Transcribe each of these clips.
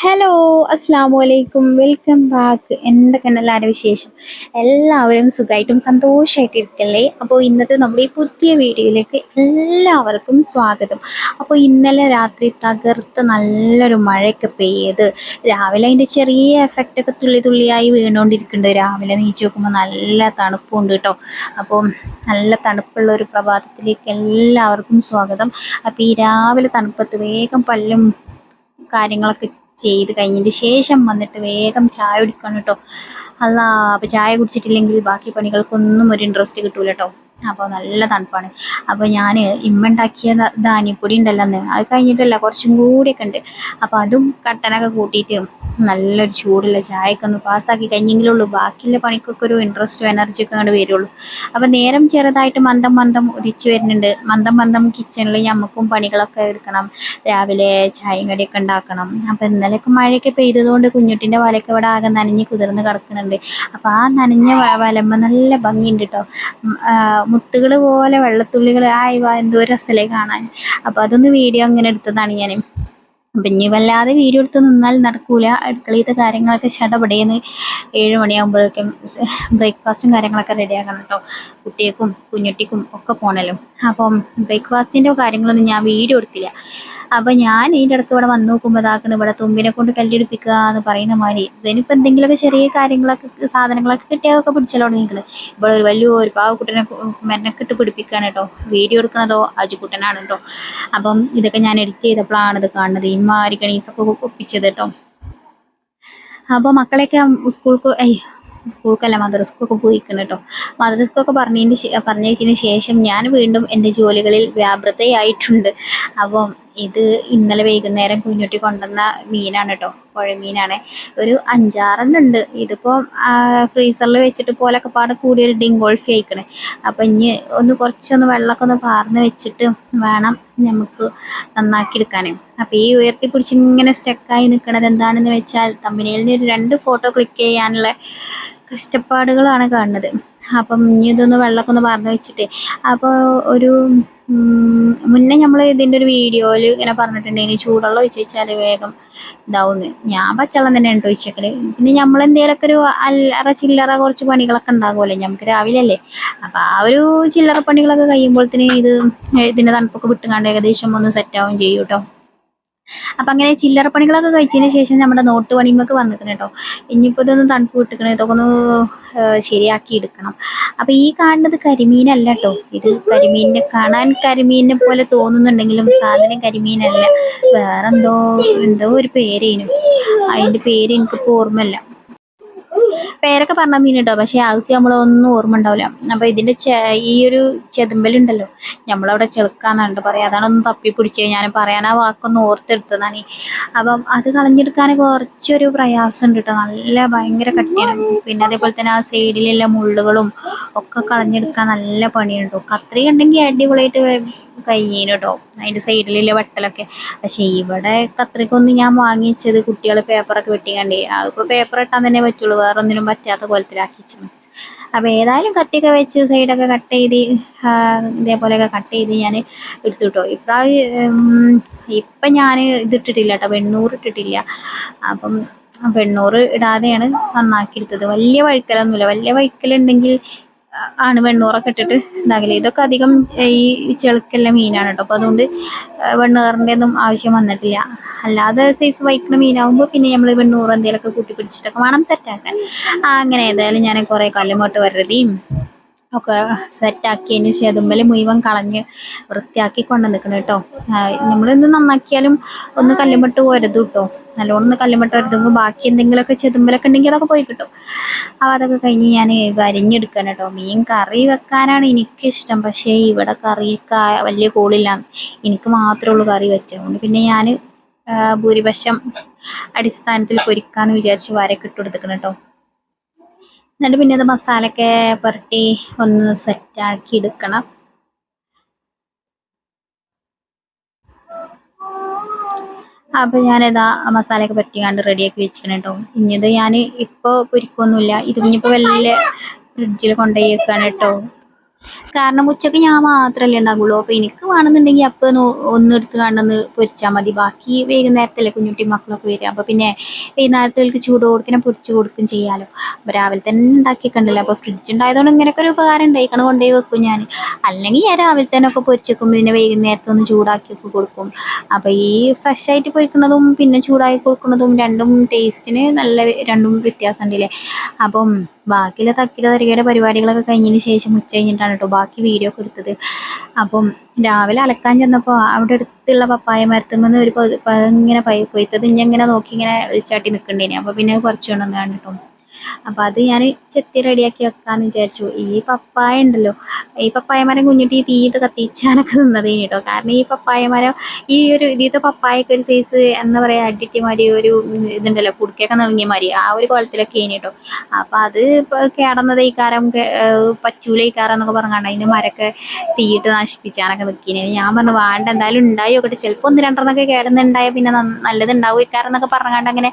Hello അസ്സാം വലൈക്കും welcome back എന്തൊക്കെയാണ് എല്ലാവരുടെ വിശേഷം? എല്ലാവരും സുഖമായിട്ടും സന്തോഷമായിട്ട് ഇരിക്കല്ലേ അപ്പോൾ ഇന്നത്തെ നമ്മുടെ ഈ പുതിയ വീഡിയോയിലേക്ക് എല്ലാവർക്കും സ്വാഗതം. അപ്പോൾ ഇന്നലെ രാത്രി തകർത്ത് നല്ലൊരു മഴയൊക്കെ പെയ്ത് രാവിലെ അതിന്റെ ചെറിയ എഫക്റ്റൊക്കെ തുള്ളി തുള്ളിയായി വീണുകൊണ്ടിരിക്കുന്നുണ്ട്. രാവിലെ നീച്ച് നോക്കുമ്പോൾ നല്ല തണുപ്പുണ്ട് കേട്ടോ. അപ്പോൾ നല്ല തണുപ്പുള്ള ഒരു പ്രഭാതത്തിലേക്ക് എല്ലാവർക്കും സ്വാഗതം. അപ്പോൾ ഈ രാവിലെ തണുപ്പത്ത് വേഗം പല്ലും കാര്യങ്ങളൊക്കെ ചെയ്ത് കഴിഞ്ഞതിന് ശേഷം വന്നിട്ട് വേഗം ചായ കുടിക്കണം കേട്ടോ. അല്ല അപ്പോൾ ചായ കുടിച്ചിട്ടില്ലെങ്കിൽ ബാക്കി പണികൾക്കൊന്നും ഒരു ഇൻട്രസ്റ്റ് കിട്ടൂല കേട്ടോ. അപ്പോൾ നല്ല തണുപ്പാണ്. അപ്പോൾ ഞാൻ ഇമ്മ ഉണ്ടാക്കിയ ധ- ധാന്യപ്പൊടി ഉണ്ടല്ലോ അന്ന് അത് കഴിഞ്ഞിട്ടല്ല കുറച്ചും കൂടിയൊക്കെ ഉണ്ട്. അപ്പോൾ അതും കട്ടനൊക്കെ കൂട്ടിയിട്ട് നല്ലൊരു ചൂടുള്ള ചായയൊക്കെ ഒന്ന് പാസ്സാക്കി കഴിഞ്ഞെങ്കിലേ ഉള്ളൂ. ബാക്കിയുള്ള പണിക്കൊക്കെ ഒരു ഇൻട്രസ്റ്റും എനർജി ഒക്കെ അങ്ങോട്ട് വരുള്ളൂ. അപ്പോൾ നേരം ചെറുതായിട്ട് മന്ദം മന്ദം ഉദിച്ചു വരുന്നുണ്ട്. മന്ദം മന്ദം കിച്ചണിൽ ഞമ്മക്കും പണികളൊക്കെ എടുക്കണം. രാവിലെ ചായയും കടിയൊക്കെ ഉണ്ടാക്കണം. അപ്പം ഇന്നലെയൊക്കെ മഴയൊക്കെ പെയ്തതുകൊണ്ട് കുഞ്ഞുട്ടിന്റെ വലയൊക്കെ ഇവിടെ ആകെ നനഞ്ഞ് കുതിർന്ന് കിടക്കുന്നുണ്ട്. അപ്പോൾ ആ നനഞ്ഞ വലമ്പ നല്ല ഭംഗിയുണ്ട് കേട്ടോ മുത്തുകൾ പോലെ വെള്ളത്തുള്ളികൾ ആയി വാ എന്തോ രസമല്ലേ കാണാൻ. അപ്പോൾ അതൊന്ന് വീഡിയോ അങ്ങനെ എടുത്തതാണ് ഞാൻ അപ്പം ഇനി വല്ലാതെ വീഡിയോ എടുത്ത് നിന്നാൽ നടക്കൂല. അടുക്കളയിലത്തെ കാര്യങ്ങളൊക്കെ ചടപടയെന്ന് ഏഴ് മണിയാകുമ്പോഴേക്കും ബ്രേക്ക്ഫാസ്റ്റും കാര്യങ്ങളൊക്കെ റെഡിയാക്കണം കേട്ടോ കുട്ടികൾക്കും കുഞ്ഞുട്ടിക്കും ഒക്കെ പോണല്ലോ. അപ്പം ബ്രേക്ക്ഫാസ്റ്റിന്റെ കാര്യങ്ങളൊന്നും ഞാൻ വീഡിയോ എടുത്തില്ല. അപ്പം ഞാൻ ഇതിന്റെ ഇടയ്ക്ക് ഇവിടെ വന്ന് നോക്കുമ്പോൾ ഇതാക്കണം ഇവിടെ തുമ്പിനെ കൊണ്ട് കല്ലെടുപ്പിക്കുക എന്ന് പറയുന്ന മാതിരി. ഇതിനിപ്പോൾ എന്തെങ്കിലുമൊക്കെ ചെറിയ കാര്യങ്ങളൊക്കെ സാധനങ്ങളൊക്കെ കിട്ടിയതൊക്കെ പിടിച്ചല്ലോ തുടങ്ങിയിരിക്കുന്നത് ഇവിടെ ഒരു വലിയ ഒരു പാവക്കുട്ടനെ മെനക്കിട്ട് പിടിപ്പിക്കുകയാണ് കേട്ടോ വീഡിയോ എടുക്കണതോ? അജുക്കുട്ടനാണ് കേട്ടോ. അപ്പം ഇതൊക്കെ ഞാൻ എഡിറ്റ് ചെയ്തപ്പോഴാണ് ഇത് കാണുന്നത്. ഇമാരി ഗണീസൊക്കെ ഒപ്പിച്ചത് കേട്ടോ. അപ്പോൾ മക്കളെയൊക്കെ സ്കൂൾക്ക് സ്കൂൾക്കല്ല മദ്രസ്ക്കൊക്കെ പോയിക്കണം കേട്ടോ. മദ്രസ്ക്കൊക്കെ പറഞ്ഞതിന് പറഞ്ഞതിന് ശേഷം ഞാൻ വീണ്ടും എന്റെ ജോലികളിൽ വ്യാപൃതയായിട്ടുണ്ട്. അപ്പം ഇത് ഇന്നലെ വൈകുന്നേരം കുഞ്ഞുട്ടി കൊണ്ടുവന്ന മീനാണ് കേട്ടോ പുഴമീനാണ്. ഒരു അഞ്ചാറെണ്ണം ഉണ്ട്. ഇതിപ്പോൾ ഫ്രീസറിൽ വെച്ചിട്ട് പോലൊക്കെ പാടെ കൂടിയൊരു ഡിങ്കോൾഫി ആയിക്കണ്. അപ്പം ഇനി ഒന്ന് കുറച്ചൊന്ന് വെള്ളമൊക്കെ ഒന്ന് പാർന്ന് വെച്ചിട്ട് വേണം നമുക്ക് നന്നാക്കി എടുക്കാനേ. അപ്പോൾ ഈ ഉയർത്തി പിടിച്ച് ഇങ്ങനെ സ്റ്റക്കായി നിൽക്കുന്നത് എന്താണെന്ന് വെച്ചാൽ തമ്മിലിൽ ഒരു രണ്ട് ഫോട്ടോ ക്ലിക്ക് ചെയ്യാനുള്ള കഷ്ടപ്പാടുകളാണ് കാണുന്നത്. അപ്പം ഇനി ഇതൊന്ന് വെള്ളമൊക്കെ ഒന്ന് പറഞ്ഞു വെച്ചിട്ട്. അപ്പോൾ ഒരു മുന്നേ നമ്മൾ ഇതിന്റെ ഒരു വീഡിയോയിൽ ഇങ്ങനെ പറഞ്ഞിട്ടുണ്ടെങ്കിൽ ചൂടുള്ള ഒഴിച്ച് വെച്ചാൽ വേഗം ഇതാവുന്നു. ഞാൻ പച്ചവെള്ളം തന്നെ ഉണ്ട് ഒഴിച്ചേക്കൽ. പിന്നെ നമ്മൾ എന്തെങ്കിലുമൊക്കെ ഒരു അല്ലറ ചില്ലറ കുറച്ച് പണികളൊക്കെ ഉണ്ടാകുമല്ലോ നമുക്ക് രാവിലെ അല്ലേ അപ്പോൾ ആ ഒരു ചില്ലറ പണികളൊക്കെ കഴിയുമ്പോഴത്തേന് ഇത് ഇതിന്റെ തണുപ്പൊക്കെ വിട്ടുകാണ്ട് ഏകദേശം ഒന്ന് സെറ്റാവും ചെയ്യും കേട്ടോ അപ്പം അങ്ങനെ ചില്ലറ പണികളൊക്കെ കഴിച്ചതിന് ശേഷം നമ്മുടെ നോട്ട് പണിമൊക്കെ വന്നിരിക്കണം കേട്ടോ. ഇനിയിപ്പോൾ ഇതൊന്ന് തണുപ്പ് വിട്ടിക്കണം ഇതൊക്കെ ഒന്ന് ശരിയാക്കി എടുക്കണം. അപ്പം ഈ കാണുന്നത് കരിമീനല്ല കേട്ടോ. ഇത് കരിമീനിനെ കാണാൻ കരിമീനിനെ പോലെ തോന്നുന്നുണ്ടെങ്കിലും സാധനം കരിമീനല്ല. വേറെന്തോ എന്തോ ഒരു പേരേനു. അതിന്റെ പേര് എനിക്കിപ്പോൾ ഓർമ്മയില്ല. പേരൊക്കെ പറഞ്ഞാൽ കേട്ടോ പക്ഷേ ആവശ്യം നമ്മളൊന്നും ഓർമ്മ ഉണ്ടാവില്ല അപ്പോൾ ഇതിന്റെ ചെ ഈ ഒരു ചെതുമ്പലുണ്ടല്ലോ. നമ്മളവിടെ ചെളുക്കാന്നുണ്ട് പറയാം. അതാണൊന്ന് തപ്പി പിടിച്ച് ഞാൻ പറയാൻ ആ വാക്കൊന്ന് ഓർത്തെടുത്തതാണ്. അപ്പം അത് കളഞ്ഞെടുക്കാൻ കുറച്ചൊരു പ്രയാസമുണ്ട് കേട്ടോ നല്ല ഭയങ്കര കട്ടിയാണ്. പിന്നെ അതേപോലെ തന്നെ ആ സൈഡിലുള്ള മുള്ളുകളും ഒക്കെ കളഞ്ഞെടുക്കാൻ നല്ല പണിയുണ്ട്. കേട്ടോ കത്രി ഉണ്ടെങ്കിൽ അടിപൊളിയായിട്ട് കഴിഞ്ഞേനു കേട്ടോ അതിന്റെ സൈഡിലുള്ള വട്ടലൊക്കെ. പക്ഷേ ഇവിടെ കത്രിക്കൊന്നും ഞാൻ വാങ്ങിച്ചത് കുട്ടികൾ പേപ്പറൊക്കെ വെട്ടിക്കണ്ടേ. അതിപ്പോൾ പേപ്പർ ഇട്ടാൻ തന്നെ പറ്റുള്ളൂ. വേറെ ഒന്നിനും പറ്റാത്ത കോലത്തിലാക്കി അപ്പോൾ ഏതായാലും കത്തിയൊക്കെ വെച്ച് സൈഡൊക്കെ കട്ട് ചെയ്ത് ഇതേപോലെയൊക്കെ കട്ട് ചെയ്ത് ഞാൻ എടുത്തു കേട്ടോ ഇപ്രാവശ്യം ഇപ്പം ഞാൻ ഇതിട്ടിട്ടില്ല കേട്ടോ വെണ്ണൂറ് ഇട്ടിട്ടില്ല. അപ്പം വെണ്ണൂറ് ഇടാതെയാണ് നന്നാക്കി എടുത്തത്. വലിയ വഴുക്കലൊന്നുമില്ല. വലിയ വഴുക്കലുണ്ടെങ്കിൽ ആണ് വെണ്ണൂറൊക്കെ ഇട്ടിട്ട് ഇതാകൽ ഇതൊക്കെ അധികം ഈ ചെളുക്കല്ല മീനാണ് കേട്ടോ. അപ്പോൾ അതുകൊണ്ട് വെണ്ണൂറിന്റെ ഒന്നും ആവശ്യം വന്നിട്ടില്ല. അല്ലാതെ സൈസ് വൈക്കണ മീനാകുമ്പോൾ പിന്നെ നമ്മൾ വെണ്ണൂറ് എന്തെങ്കിലുമൊക്കെ കൂട്ടി പിടിച്ചിട്ടൊക്കെ വേണം സെറ്റാക്കാൻ അങ്ങനെ ഏതായാലും ഞാൻ കുറേ കല്ലുമോട്ട് വരതിയും ഒക്കെ സെറ്റാക്കിയതിന് ചെതുമ്പൽ മുഴുവൻ കളഞ്ഞ് വൃത്തിയാക്കി കൊണ്ട് നിൽക്കണം കേട്ടോ നമ്മളിന്ന് നന്നാക്കിയാലും ഒന്ന് കല്ലുമട്ട് പോരുത് കേട്ടോ. നല്ലോണം ഒന്ന് വരുത്തുമ്പോൾ ബാക്കി എന്തെങ്കിലുമൊക്കെ ചെതുമ്പലൊക്കെ ഉണ്ടെങ്കിൽ അതൊക്കെ പോയി കിട്ടും. അപ്പോൾ അതൊക്കെ കഴിഞ്ഞ് ഞാൻ അരിഞ്ഞെടുക്കണം കേട്ടോ. മീൻ കറി വെക്കാനാണ് എനിക്കിഷ്ടം പക്ഷേ ഇവിടെ കറിയൊക്കെ വലിയ കോളില്ല. എനിക്ക് മാത്രമേ ഉള്ളൂ കറി വെച്ചതുകൊണ്ട് പിന്നെ ഞാൻ ഭൂരിപക്ഷം അടിസ്ഥാനത്തിൽ പൊരിക്കാന്ന് വിചാരിച്ച് വരയൊക്കെ ഇട്ട് കൊടുത്തിക്കണം കേട്ടോ. എന്നിട്ട് പിന്നെ അത് മസാലയൊക്കെ പുരട്ടി ഒന്ന് സെറ്റാക്കി എടുക്കണം. അപ്പോൾ ഞാനിതാ മസാലയൊക്കെ പറ്റിക്കാണ്ട് റെഡിയാക്കി വെച്ചിരിക്കണം കേട്ടോ ഇനിയത് ഞാൻ ഇപ്പോൾ പൊരിക്കൊന്നുമില്ല. ഇത് ഇനിയിപ്പോൾ വലിയ ഫ്രിഡ്ജിൽ കൊണ്ടുപോയി വെക്കാണ് കേട്ടോ കാരണം ഉച്ചയ്ക്ക് ഞാൻ മാത്രമല്ലേ ഉണ്ടാകുള്ളൂ അപ്പോൾ എനിക്ക് വേണമെന്നുണ്ടെങ്കിൽ അപ്പം ഒന്ന് എടുത്ത് കാണുന്നത് പൊരിച്ചാൽ മതി. ബാക്കി വൈകുന്നേരത്തല്ലേ കുഞ്ഞുട്ടി മക്കളൊക്കെ വരിക. അപ്പോൾ പിന്നെ വൈകുന്നേരത്തേക്ക് ചൂട് കൊടുക്കണം പൊരിച്ചു കൊടുക്കും ചെയ്യാമല്ലോ അപ്പോൾ രാവിലെ തന്നെ ഉണ്ടാക്കിക്കണ്ടല്ലോ അപ്പോൾ ഫ്രിഡ്ജ് ഉണ്ടായതുകൊണ്ട് ഇങ്ങനെയൊക്കെ ഒരു ഉപകാരം ഉണ്ടായിക്കണം കൊണ്ടുപോയി വെക്കും ഞാൻ അല്ലെങ്കിൽ ഞാൻ രാവിലെ തന്നെ ഒക്കെ പൊരിച്ചേക്കും പിന്നെ വൈകുന്നേരത്തെ ഒന്ന് ചൂടാക്കി ഒക്കെ കൊടുക്കും. അപ്പോൾ ഈ ഫ്രഷ് ആയിട്ട് പൊരിക്കുന്നതും പിന്നെ ചൂടാക്കി കൊടുക്കുന്നതും രണ്ടും ടേസ്റ്റിന് നല്ല രണ്ടും വ്യത്യാസം ഉണ്ടല്ലേ അപ്പം ബാക്കിയുള്ള തക്കിട തരികയുടെ പരിപാടികളൊക്കെ കഴിഞ്ഞതിന് ശേഷം ഉച്ച കഴിഞ്ഞിട്ടാണ് കേട്ടോ ബാക്കി വീഡിയോ ഒക്കെ എടുത്തത്. അപ്പം രാവിലെ അലക്കാൻ ചെന്നപ്പോൾ അവിടെ അടുത്തുള്ള പപ്പായ മരത്തുമെന്ന് ഒരു ഇങ്ങനെ പൈ കൊയ്ത്തത് ഇങ്ങനെ നോക്കി ഇങ്ങനെ ഒഴിച്ചാട്ടി നിൽക്കണ്ടേനെ അപ്പോൾ പിന്നെ കുറച്ച് കൊണ്ടുവന്ന് കണ്ടിട്ടോ അപ്പം അത് ഞാൻ ചെത്തി റെഡിയാക്കി വെക്കാന്ന് വിചാരിച്ചു. ഈ പപ്പായ ഉണ്ടല്ലോ ഈ പപ്പായ മരം കുഞ്ഞിട്ട് ഈ തീയിട്ട് കത്തിച്ചാനൊക്കെ നിന്നത് കേട്ടോ. കാരണം ഈ പപ്പായ മരം ഈ ഒരു ഇതിത്തെ പപ്പായൊക്കെ ഒരു സൈസ് എന്താ പറയുക അഡിറ്റി മാതിരി ഒരു ഇതുണ്ടല്ലോ കുടുക്കൊക്കെ നിറങ്ങിയ മാതിരി ആ ഒരു കോലത്തിലൊക്കെ കേട്ടോ. അപ്പം അത് കേടന്നത് ഈ കാരം പച്ചൂല ഈ കാരം എന്നൊക്കെ പറഞ്ഞാണ്ട് അതിന്റെ മരമൊക്കെ തീയിട്ട് നശിപ്പിച്ചാനൊക്കെ നിൽക്കിനെ ഞാൻ പറഞ്ഞു വേണ്ട എന്തായാലും ഉണ്ടായി നോക്കട്ടെ. ചിലപ്പോൾ ഒന്ന് രണ്ടെണ്ണമൊക്കെ കേടുന്നുണ്ടായാൽ പിന്നെ നല്ലത് ഉണ്ടാവും ഇക്കാരം എന്നൊക്കെ പറഞ്ഞാണ്ട് അങ്ങനെ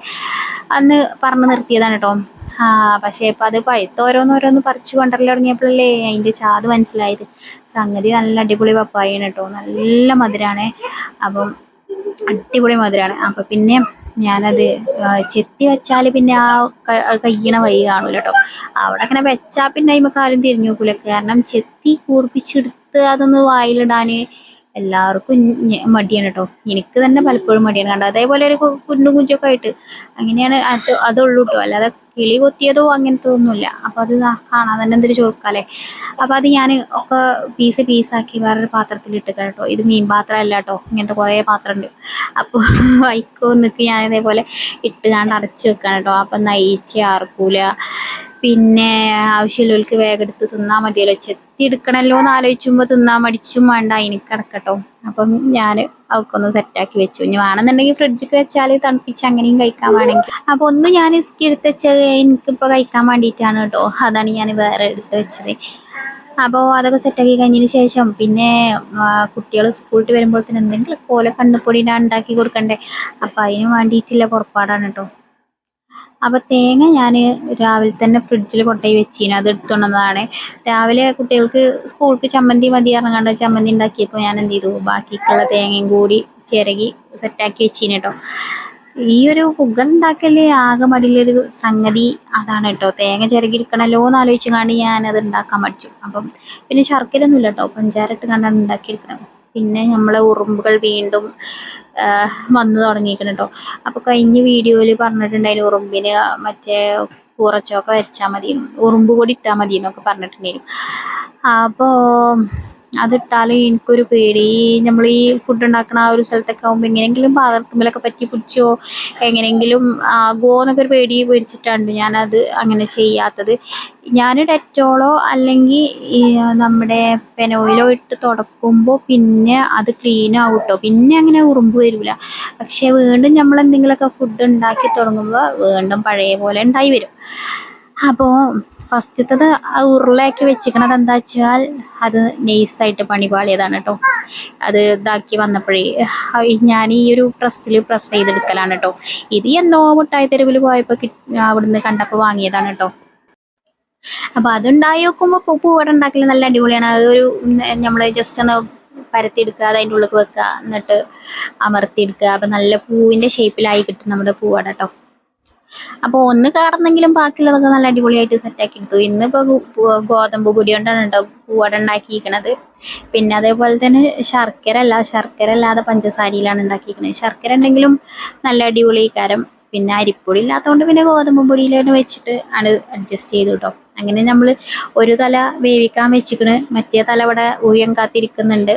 അന്ന് പറഞ്ഞു നിർത്തിയതാണ് കേട്ടോ. ആ പക്ഷേ ഇപ്പം അത് പഴുത്ത് ഓരോന്നോരോന്ന് പറിച്ചു കൊണ്ടരൽ തുടങ്ങിയപ്പോഴല്ലേ അതിന്റെ ചാത് മനസ്സിലായത്. സംഗതി നല്ല അടിപൊളി പപ്പായാണ് കേട്ടോ നല്ല മധുരമാണ് അപ്പം അടിപൊളി മധുരമാണ് അപ്പം പിന്നെ ഞാനത് ചെത്തി വെച്ചാൽ പിന്നെ ആ കയ്യണ വഴി കാണൂല കേട്ടോ അവിടെ അങ്ങനെ വെച്ചാൽ പിന്നെ അതിമക്കാരും തിരിഞ്ഞു നോക്കൂല. കാരണം ചെത്തി കൂർപ്പിച്ചെടുത്ത് അതൊന്ന് വായിലിടാൻ എല്ലാവർക്കും മടിയാണ് കേട്ടോ എനിക്ക് തന്നെ പലപ്പോഴും മടിയാണ്. കണ്ടോ? അതേപോലെ ഒരു കുഞ്ഞു കുഞ്ചൊക്കെ ആയിട്ട്. അങ്ങനെയാണ് അത് അതുള്ളൂ കേട്ടോ അല്ലാതെ കിളി കൊത്തിയതോ അങ്ങനത്തെ ഒന്നുമില്ല. അപ്പം അത് കാണാൻ തന്നെ എന്തൊരു ചോർക്കാല്ലേ അപ്പം അത് ഞാൻ ഒക്കെ പീസ് പീസാക്കി വേറൊരു പാത്രത്തിൽ ഇട്ട് കേട്ടോ ഇത് മീൻ പാത്രം അല്ല കേട്ടോ ഇങ്ങനത്തെ കുറേ പാത്രമുണ്ട്. അപ്പോൾ വൈക്കോ നിൽക്ക് ഞാൻ ഇതേപോലെ ഇട്ട് കണ്ട് അടച്ചു വെക്കാണ് കേട്ടോ അപ്പം നയിച്ച് ആർക്കൂല പിന്നെ ആവശ്യമുള്ളവർക്ക് വേഗം എടുത്ത് തിന്നാൽ മതിയല്ലോ. ചെത്തി എടുക്കണല്ലോ എന്ന് ആലോചിക്കുമ്പോൾ തിന്നാൻ മടിച്ചും വേണ്ട എനിക്ക് കിടക്കട്ടോ അപ്പം ഞാൻ അവൾക്കൊന്ന് സെറ്റാക്കി വെച്ചു. ഇനി വേണമെന്നുണ്ടെങ്കിൽ ഫ്രിഡ്ജിക്ക് വെച്ചാൽ തണുപ്പിച്ച് അങ്ങനെയും കഴിക്കാൻ വേണമെങ്കിൽ. അപ്പോൾ ഒന്ന് ഞാൻ ഇസ്കി എടുത്ത് വെച്ചത് എനിക്കിപ്പോൾ കഴിക്കാൻ വേണ്ടിയിട്ടാണ് കേട്ടോ. അതാണ് ഞാൻ വേറെ എടുത്ത് വെച്ചത്. അപ്പോൾ അതൊക്കെ സെറ്റാക്കി കഴിഞ്ഞതിന് ശേഷം പിന്നെ കുട്ടികൾ സ്കൂളിൽ വരുമ്പോഴത്തേന് എന്തെങ്കിലും കോല കണ്ണുപൊടി ഉണ്ടാക്കി കൊടുക്കണ്ടേ? അപ്പം അതിന് വേണ്ടിയിട്ടുള്ള പുറപ്പാടാണ് കേട്ടോ. അപ്പോൾ തേങ്ങ ഞാൻ രാവിലെ തന്നെ ഫ്രിഡ്ജിൽ കൊണ്ടുപോയി വെച്ചീന്. അത് എടുത്തുകൊണ്ടതാണ് രാവിലെ കുട്ടികൾക്ക് സ്കൂൾക്ക് ചമ്മന്തി മതി ഇറങ്ങാണ്ട് ചമ്മന്തി ഉണ്ടാക്കിയപ്പോൾ ഞാൻ എന്ത് ചെയ്തു? ബാക്കിക്കുള്ള തേങ്ങയും കൂടി ചിരകി സെറ്റാക്കി വെച്ചീന് കേട്ടോ ഈ ഒരു പുക ഉണ്ടാക്കൽ ആകെ മടിയിലൊരു സംഗതി അതാണ് കേട്ടോ തേങ്ങ ചിരകി എടുക്കണമല്ലോ എന്ന് ആലോചിച്ചു കാണ്ട് ഞാൻ അത് ഉണ്ടാക്കാൻ പഠിച്ചു അപ്പം പിന്നെ ശർക്കര ഒന്നുമില്ല കേട്ടോ പഞ്ചാര ഇട്ട് കണ്ടാണ് ഉണ്ടാക്കിയെടുക്കണം പിന്നെ നമ്മളെ ഉറുമ്പുകൾ വീണ്ടും വന്നു തുടങ്ങിയിരിക്കണം കേട്ടോ. അപ്പോൾ കഴിഞ്ഞ വീഡിയോയിൽ പറഞ്ഞിട്ടുണ്ടായിരുന്നു ഉറുമ്പിന് മറ്റേ കുറച്ചൊക്കെ വരച്ചാൽ മതി ഉറുമ്പ് പൊടി ഇട്ടാൽ മതി എന്നൊക്കെ പറഞ്ഞിട്ടുണ്ടായിരുന്നു അപ്പോൾ അതിട്ടാൽ എനിക്കൊരു പേടി. നമ്മൾ ഈ ഫുഡ് ഉണ്ടാക്കണ ആ ഒരു സ്ഥലത്തൊക്കെ ആകുമ്പോൾ എങ്ങനെയെങ്കിലും പാകർത്തുമ്പിലൊക്കെ പറ്റി പിടിച്ചോ എങ്ങനെയെങ്കിലും ആകുമോ എന്നൊക്കെ ഒരു പേടി പേടിച്ചിട്ടാണ് ഞാനത് അങ്ങനെ ചെയ്യാത്തത്. ഞാൻ ഡെറ്റോളോ അല്ലെങ്കിൽ നമ്മുടെ പെനോയിലോ ഇട്ട് തുടക്കുമ്പോൾ പിന്നെ അത് ക്ലീൻ ആവും പിന്നെ അങ്ങനെ ഉറുമ്പ് വരില്ല പക്ഷെ വീണ്ടും നമ്മൾ എന്തെങ്കിലുമൊക്കെ ഫുഡ് ഉണ്ടാക്കി തുടങ്ങുമ്പോൾ വീണ്ടും പഴയ പോലെ ഉണ്ടായി വരും. അപ്പോൾ ഫസ്റ്റത്തത് ഉരുളയാക്കി വെച്ചിരിക്കണത് എന്താ വെച്ചാൽ അത് നൈസായിട്ട് പണി പാളിയതാണ് കേട്ടോ അത് ഇതാക്കി വന്നപ്പോഴേ ഞാൻ ഈ ഒരു പ്രസ്സിൽ പ്രസ് ചെയ്തെടുക്കലാണ് കേട്ടോ ഇത് എന്നോ മുട്ടായി തെരുവിൽ പോയപ്പോൾ കിട്ടി അവിടുന്ന് കണ്ടപ്പോൾ വാങ്ങിയതാണ് കേട്ടോ അപ്പൊ അതുണ്ടായി നോക്കുമ്പോൾ പൂവട ഉണ്ടാക്കൽ നല്ല അടിപൊളിയാണ്. അതൊരു നമ്മൾ ജസ്റ്റ് ഒന്ന് പരത്തിയെടുക്കുക അത് അതിന്റെ ഉള്ളിൽ വെക്കുക എന്നിട്ട് അമർത്തിയെടുക്കുക. അപ്പം നല്ല പൂവിന്റെ ഷേപ്പിലായി കിട്ടും നമ്മുടെ പൂവട കേട്ടോ അപ്പോൾ ഒന്ന് കടന്നെങ്കിലും ബാക്കിയുള്ളതൊക്കെ നല്ല അടിപൊളിയായിട്ട് സെറ്റാക്കി എടുത്തു. ഇന്നിപ്പോൾ ഗോതമ്പ് പൊടി കൊണ്ടാണ് കേട്ടോ പൂവട ഉണ്ടാക്കിയിരിക്കണത്. പിന്നെ അതേപോലെ തന്നെ ശർക്കര അല്ല ശർക്കര അല്ലാതെ പഞ്ചസാരയിലാണ് ഉണ്ടാക്കിയിരിക്കുന്നത് ശർക്കര ഉണ്ടെങ്കിലും നല്ല അടിപൊളി കാരം. പിന്നെ അരിപ്പൊടി ഇല്ലാത്തതുകൊണ്ട് പിന്നെ ഗോതമ്പ് പൊടിയിലാണ് വെച്ചിട്ട് ആണ് അഡ്ജസ്റ്റ് ചെയ്തു കേട്ടോ അങ്ങനെ നമ്മൾ ഒരു തല വേവിക്കാൻ വെച്ചിക്കണ്. മറ്റേ തല ഇവിടെ ഊഴം കാത്തിരിക്കുന്നുണ്ട്.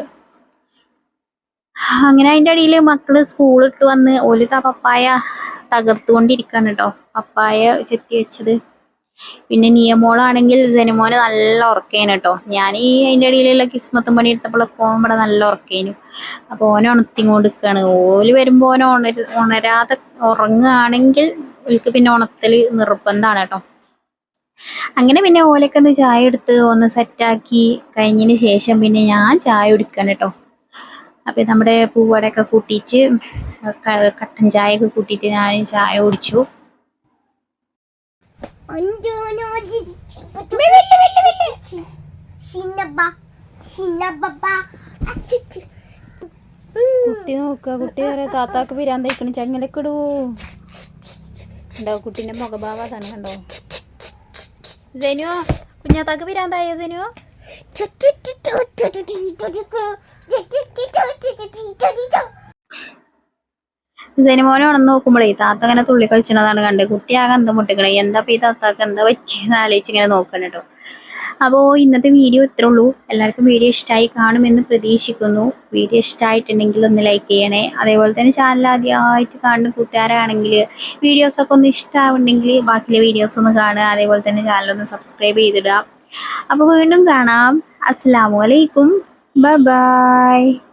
അങ്ങനെ അതിന്റെ ഇടയിൽ മക്കൾ സ്കൂളിട്ട് വന്ന് ഒരു പപ്പായ തകർത്തുകൊണ്ടിരിക്കുകയാണ് കേട്ടോ. പപ്പായ ചെത്തി വെച്ചത്. പിന്നെ നിയമോളാണെങ്കിൽ ജനമോനെ നല്ല ഉറക്കേനു കേട്ടോ. ഞാൻ ഈ അതിന്റെ ഇടയിലുള്ള കിസ്മത്തും പണി എടുത്തപ്പോഴൊക്കെ ഓൻ ഇവിടെ നല്ല ഉറക്കേനു. അപ്പോൾ ഓനെ ഉണർത്തിക്കൊണ്ട് നിൽക്കുകയാണ് ഓൽ വരുമ്പോൾ ഓനെ ഉണര ഉണരാതെ ഉറങ്ങുകയാണെങ്കിൽ ഓൽക്ക് പിന്നെ ഉണർത്തൽ നിർബന്ധമാണ് കേട്ടോ. അങ്ങനെ പിന്നെ ഓലൊക്കെ ഒന്ന് ചായ എടുത്ത് ഒന്ന് സെറ്റാക്കി കഴിഞ്ഞതിന് ശേഷം പിന്നെ ഞാൻ ചായ കുടിക്കണം കേട്ടോ. അപ്പം നമ്മുടെ പൂവടയൊക്കെ കൂട്ടിയിട്ട് കട്ടൻ ചായ ഒക്കെ കൂട്ടിയിട്ട് ഞാൻ ചായ കുടിച്ചു. അച്ചിച്ച്. കുട്ടി നോക്കുക കുട്ടി വരെ താത്താക്ക് പിരാൻ തയ്ക്കണം ചങ്ങലക്കിടൂ ഉണ്ടോ കുട്ടീന്റെ മുഖഭാവം അതാണ് കണ്ടോ. സെനുവോ കുഞ്ഞാത്താക്ക് പിരാന്തായോ സെനുവോ? സെനിമോനെ ഉണർന്ന് നോക്കുമ്പോഴേ താത്ത ഇങ്ങനെ തുള്ളി കളിച്ചതാണ് കണ്ട്. കുട്ടിയാകെ എന്താ മുട്ടിക്കണേ? എന്താ ഈ താത്താക്ക് എന്താ വെച്ചെന്ന് ആലോചിച്ച് ഇങ്ങനെ നോക്കണം കേട്ടോ. അപ്പോൾ ഇന്നത്തെ വീഡിയോ ഇത്രേ ഉള്ളൂ. എല്ലാവർക്കും വീഡിയോ ഇഷ്ടമായി കാണുമെന്ന് പ്രതീക്ഷിക്കുന്നു. വീഡിയോ ഇഷ്ടമായിട്ടുണ്ടെങ്കിൽ ഒന്ന് ലൈക്ക് ചെയ്യണേ. അതേപോലെ തന്നെ ചാനൽ ആദ്യമായിട്ട് കാണുന്ന കൂട്ടുകാരാണെങ്കിൽ വീഡിയോസൊക്കെ ഒന്ന് ഇഷ്ടമാവുണ്ടെങ്കിൽ ബാക്കിയുള്ള വീഡിയോസ് ഒന്ന് കാണുക. അതേപോലെ തന്നെ ചാനലൊന്ന് സബ്സ്ക്രൈബ് ചെയ്തിടുക. അപ്പോൾ വീണ്ടും കാണാം. അസ്സാം വലൈക്കും Bye-bye!